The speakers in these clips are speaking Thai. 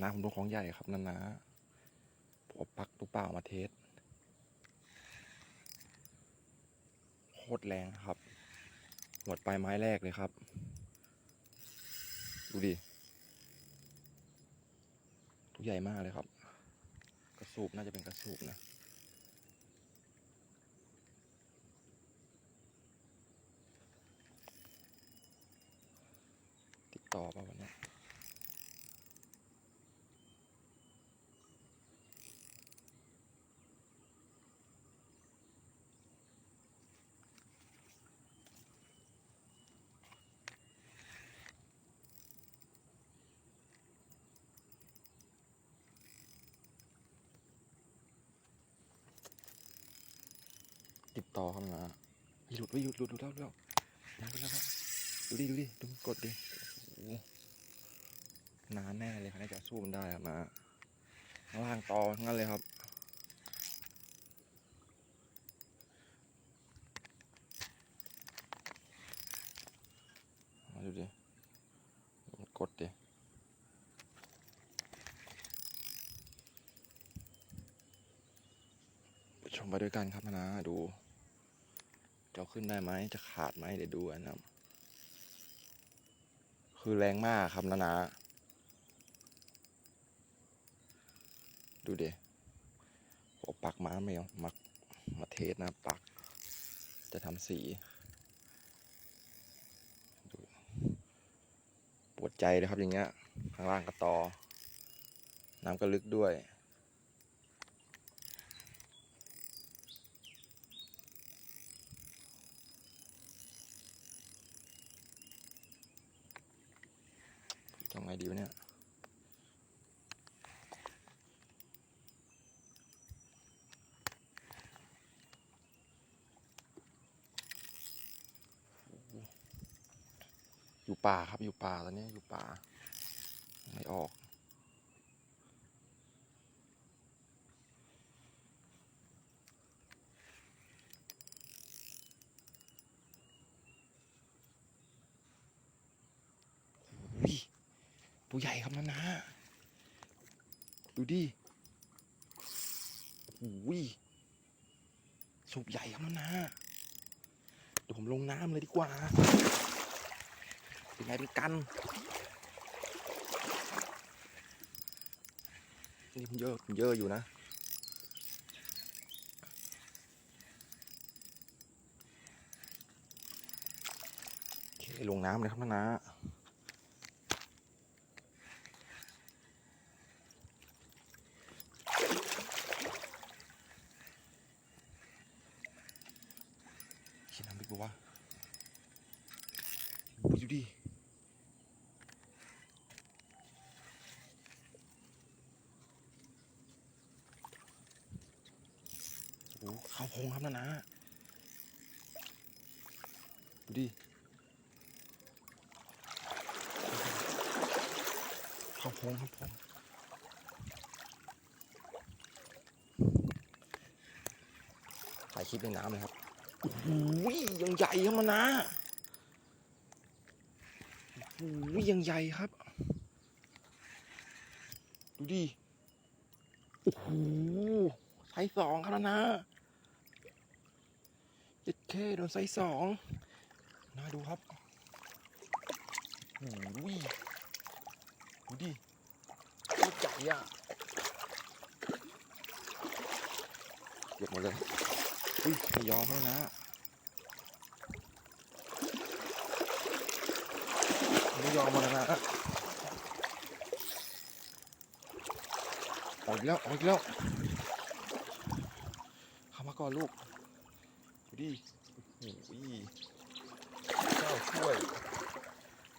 น้าผมโดนของใหญ่ครับนานาผมเอาปักลูกเปล่ามาเทสโคตรแรงครับ หมดปลายไม้แรกเลยครับ ดูดิตัวใหญ่มากเลยครับ กระสูบน่าจะเป็นกระสูบนะติดต่อป่ะวันนี้ ติดต่อเข้ามาเฮ้ยหลุดเฮ้หลุดหลุดหลุดแล้วแล้วยังหลุดแล้วครับดูดิดูดิดูกดดิโอ้โหนานแน่เลยครับน่าจะสู้มันได้ครับมาข้างล่างต่อทั้งนั้นเลยครับมาดูดิกดดิชมไปด้วยกันครับนะดู จะขึ้นได้ไหมจะขาดไหมเดี๋ยวดูนะครับ คือแรงมากครับนะนะดูเดโอ้ปักม้าแมวมักมาเทสนะปัก จะทำสีปวดใจเลยครับอย่างเงี้ยข้างล่างก็ตอ น้ำก็ลึกด้วย ทำไงดีวะเนี่ยอยู่ป่าครับอยู่ป่าตอนนี้อยู่ป่า ไม่ออก ตัวใหญ่ครับนะนะดูดิโอ้ยสูบใหญ่ครับนะนะเดี๋ยวผมลงน้ำเลยดีกว่า เป็นไงเป็นกัน นี่มันเยอะมันเยอะอยู่นะโอเคลงน้ำเลยครับนะนะ คิดน้ำลึกปะวะโอ้ยดูดิโอ้โหเข้าพงครับนะนะดูดิเข้าพงครับผมถ่ายคลิปในน้ำเลยครับ อ้โหยังใหญ่ครับมันนะโอ้โหยังใหญ่ครับ ดูดิ โอ้โหไซส์สองครับนะเจ็ดเคโดนไซส์สองน่าดูครับโอ้โหดูดิโคตรใหญ่อะเก็บหมดเลย อุ้ยไม่ยอมแล้วนะไม่ยอมมาแล้วนะออกอีกแล้วออกอีกแล้วเข้ามาก่อนลูกดูดิโอ้โหเจ้าช่วย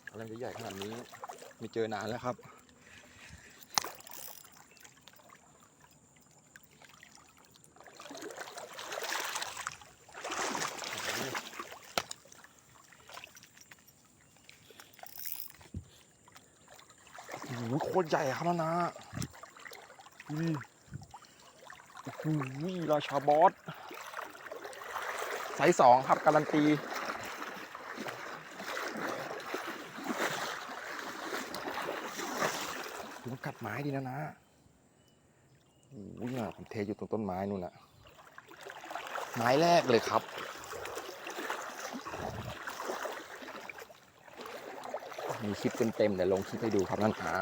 อะไรจะใหญ่ขนาดนี้ ไม่เจอนานแล้วครับ โอ้โหโคตรใหญ่ครับนะดูดิโอ้โหราชาบอสไซส์สองครับการันตีโดูมันกัดไม้ดีนะนะโอ้ยน่ะผมเทอยู่ตรงต้นไม้นู่นน่ะ ไม้แรกเลยครับ มีคลิปเต็มๆเดี๋ยวลงคลิปให้ดูครับนั่นฮะ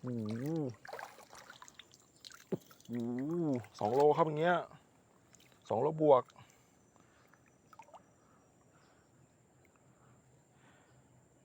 โอ้โหโอ้โหสองโลครับอย่างเงี้ยสองโลบวก